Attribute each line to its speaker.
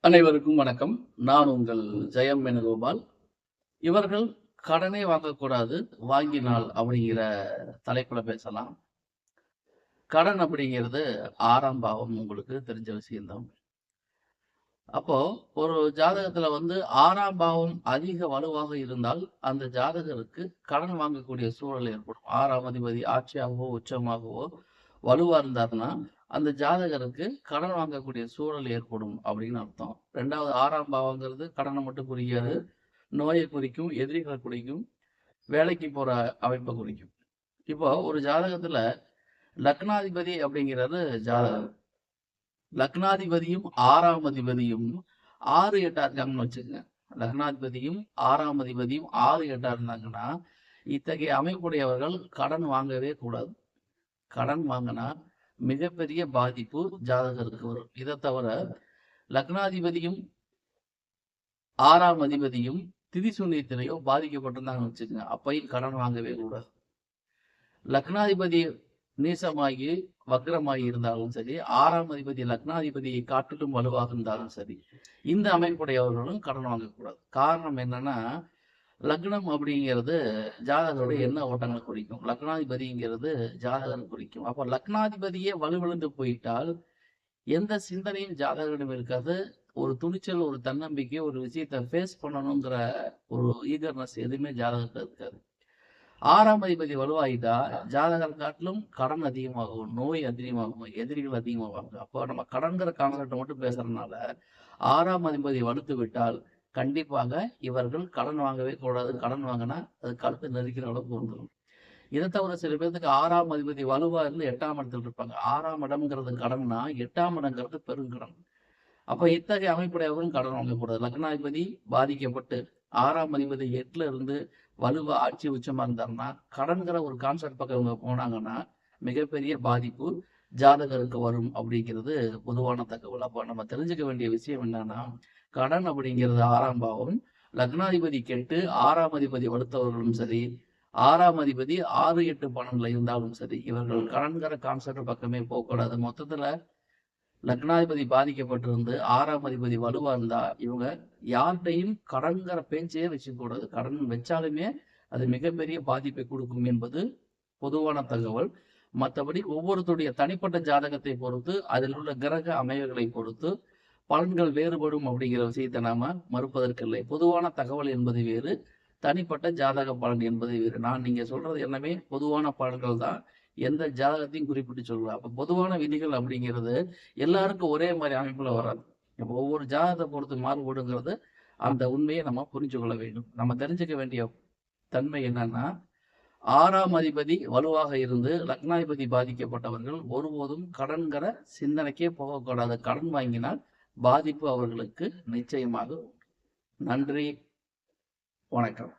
Speaker 1: அனைவருக்கும் வணக்கம். நான் உங்கள் ஜெயம் வேணுகோபால். இவர்கள் கடனே வாங்கக்கூடாது வாங்கினால் அப்படிங்கிற தலைப்புல பேசலாம். கடன் அப்படிங்கிறது ஆறாம் பாவம் உங்களுக்கு தெரிஞ்ச விஷயம்தான். அப்போ ஒரு ஜாதகத்துல வந்து ஆறாம் பாவம் அதிக வலுவாக இருந்தால் அந்த ஜாதகருக்கு கடன் வாங்கக்கூடிய சூழல் ஏற்படும். ஆறாம் அதிபதி ஆட்சியாகவோ உச்சமாகவோ வலுவாக இருந்தாருன்னா அந்த ஜாதகருக்கு கடன் வாங்கக்கூடிய சூழல் ஏற்படும் அப்படின்னு அர்த்தம். ரெண்டாவது ஆறாம் பாவங்கிறது கடனை மட்டும் குறிக்காது நோயை குறிக்கும் எதிரிகளை குறிக்கும் வேலைக்கு போற அமைப்பை குறிக்கும். இப்போ ஒரு ஜாதகத்துல லக்னாதிபதி அப்படிங்கிறது ஜாதகம். லக்னாதிபதியும் ஆறாம் அதிபதியும் ஆறு எட்டா இருக்காங்கன்னு வச்சுக்கோங்க. லக்னாதிபதியும் ஆறாம் அதிபதியும் ஆறு எட்டா இருந்தாங்கன்னா இத்தகைய அமைப்புடையவர்கள் கடன் வாங்கவே கூடாது. கடன் வாங்கினா மிகப்பெரிய பாதிப்பு ஜாதகருக்கு வரும். இதை தவிர லக்னாதிபதியும் ஆறாம் அதிபதியும் திதி சூன்யத்திலேயோ பாதிக்கப்பட்டிருந்தாங்கன்னு வச்சுக்கோங்க. அப்பையும் கடன் வாங்கவே கூடாது. லக்னாதிபதி நீசமாகி வக்ரமாகி இருந்தாலும் சரி ஆறாம் அதிபதி லக்னாதிபதியை காட்டிலும் வலுவாக இருந்தாலும் சரி இந்த அமைப்புடையவர்களும் கடன் வாங்கக்கூடாது. காரணம் என்னன்னா லக்னம் அப்படிங்கிறது ஜாதகருடைய எண்ண ஓட்டங்களை குறிக்கும்? லக்னாதிபதிங்கிறது ஜாதகம் குறிக்கும். அப்போ லக்னாதிபதியே வலுவிழந்து போயிட்டால் எந்த சிந்தனையும் ஜாதகரிடம் இருக்காது. ஒரு துணிச்சல் ஒரு தன்னம்பிக்கை ஒரு விஷயத்தை ஃபேஸ் பண்ணணுங்கிற ஒரு ஈகர்னஸ் எதுவுமே ஜாதகத்தில் இருக்காது. ஆறாம் அதிபதி வலுவாயிட்டா ஜாதகர் காட்டிலும் கடன் அதிகமாகும் நோய் அதிகமாகும் எதிரிகள் அதிகமாகும் அப்போ நம்ம கடன்கிற கான்செப்டை மட்டும் பேசுறதுனால ஆறாம் அதிபதி வலுத்து விட்டால் கண்டிப்பாக இவர்கள் கடன் வாங்கவே கூடாது. கடன் வாங்கினா அது கழுத்து நெருக்கிற அளவுக்கு வந்துடும் இதை தவிர சில பேர்த்துக்கு ஆறாம் அதிபதி வலுவா இருந்து எட்டாம் இடத்துல இருப்பாங்க. ஆறாம் இடம்ங்கிறது கடன்னா எட்டாம் இடங்கிறது பெருங்கடன் அப்போ இத்தகைய அமைப்புடையவர்களும் கடன் வாங்கக்கூடாது. லக்னாதிபதி பாதிக்கப்பட்டு ஆறாம் அதிபதி எட்டுல இருந்து வலுவா ஆட்சி உச்சமா இருந்தாருன்னா கடன்கிற ஒரு கான்செப்ட் பக்கம் இவங்க போனாங்கன்னா மிகப்பெரிய பாதிப்பு. ஜாதகருக்கு வரும் அப்படிங்கிறது பொதுவான தகவல். அப்போ நம்ம தெரிஞ்சுக்க வேண்டிய விஷயம் என்னன்னா கடன் அப்படிங்கிறது ஆறாம் பாவம் லக்னாதிபதி கெட்டு ஆறாம் அதிபதி வலுத்தவர்களும் சரி ஆறாம் அதிபதி ஆறு எட்டு பணங்களை இருந்தாலும் சரி இவர்கள் கடன்கிற கான்செப்ட் பக்கமே போகக்கூடாது. மொத்தத்துல லக்னாதிபதி பாதிக்கப்பட்டிருந்து ஆறாம் அதிபதி வலுவா இருந்தா இவங்க யார்கிட்டையும் கடன்கிற பேச்சையே வச்சுக்கூடாது கடன் வச்சாலுமே அது மிகப்பெரிய பாதிப்பை கொடுக்கும் என்பது பொதுவான தகவல். மற்றபடி ஒவ்வொருத்தருடைய தனிப்பட்ட ஜாதகத்தை பொறுத்து அதில் உள்ள கிரக அமைவுகளை பொறுத்து பலன்கள் வேறுபடும் அப்படிங்கிற விஷயத்தை நாம மறுப்பதற்கில்லை. பொதுவான தகவல் என்பது வேறு தனிப்பட்ட ஜாதக பலன் என்பது வேறு. நான் நீங்க சொல்றது எல்லாமே பொதுவான பலன்கள் தான். எந்த ஜாதகத்தையும் குறிப்பிட்டு சொல்லுவேன் அப்ப பொதுவான விதிகள் அப்படிங்கிறது எல்லாருக்கும் ஒரே மாதிரி அமைப்புல வராது. இப்போ ஒவ்வொரு ஜாதகத்தை பொறுத்து மாறுபடுங்கிறது அந்த உண்மையை நம்ம புரிஞ்சு கொள்ள வேண்டும். நம்ம தெரிஞ்சுக்க வேண்டிய தன்மை என்னன்னா ஆறாம் அதிபதி வலுவாக இருந்து லக்னாதிபதி பாதிக்கப்பட்டவர்கள் ஒருபோதும் கடன்கிற சிந்தனைக்கே போகக்கூடாது. கடன் வாங்கினால் பாதிப்பு அவர்களுக்கு நிச்சயமாக நன்றி. வணக்கம்.